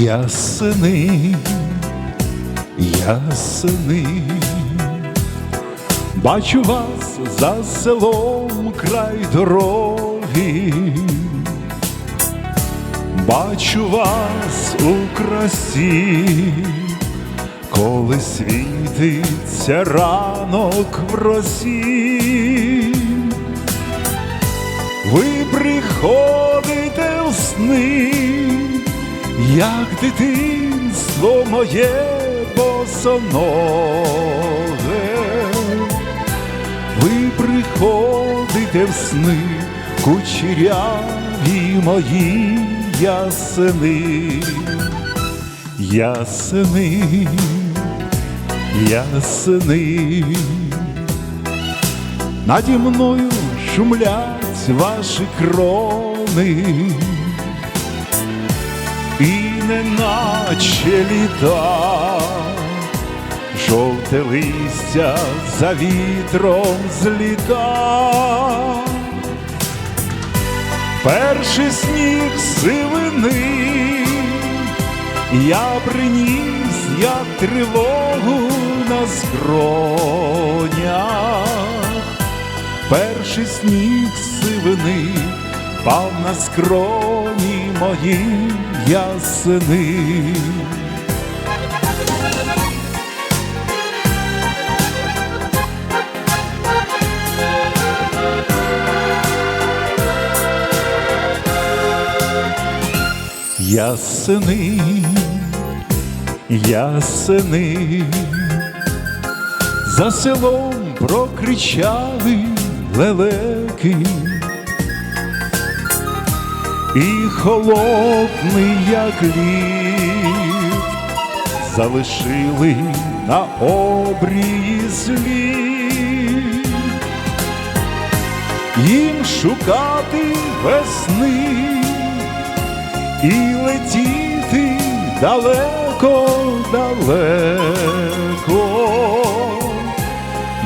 Ясени, ясени, бачу вас за селом край дороги, бачу вас у красі, коли світиться ранок в росі. Ви приходите в сни, як дитинство моє босоноге. Ви приходите в сни, кучеряві мої ясени, ясени, ясени. Наді мною шумлять ваші крони, і неначе літа, жовте листя за вітром зліта. Перший сніг сивини, я приніс, як тривогу на скронях. Перший сніг сивини пав на скроні мої ясени. Ясени, ясени, за селом прокричали лелеки, і холодний, як лід, залишили на обрії слід. Їм шукати весни і летіти далеко, далеко,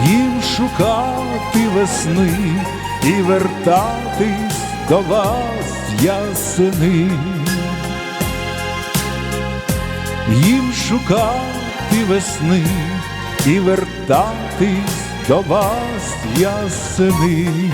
їм шукати весни і вертатись до вас ясени. Їм шукати весни і вертатись до вас ясени.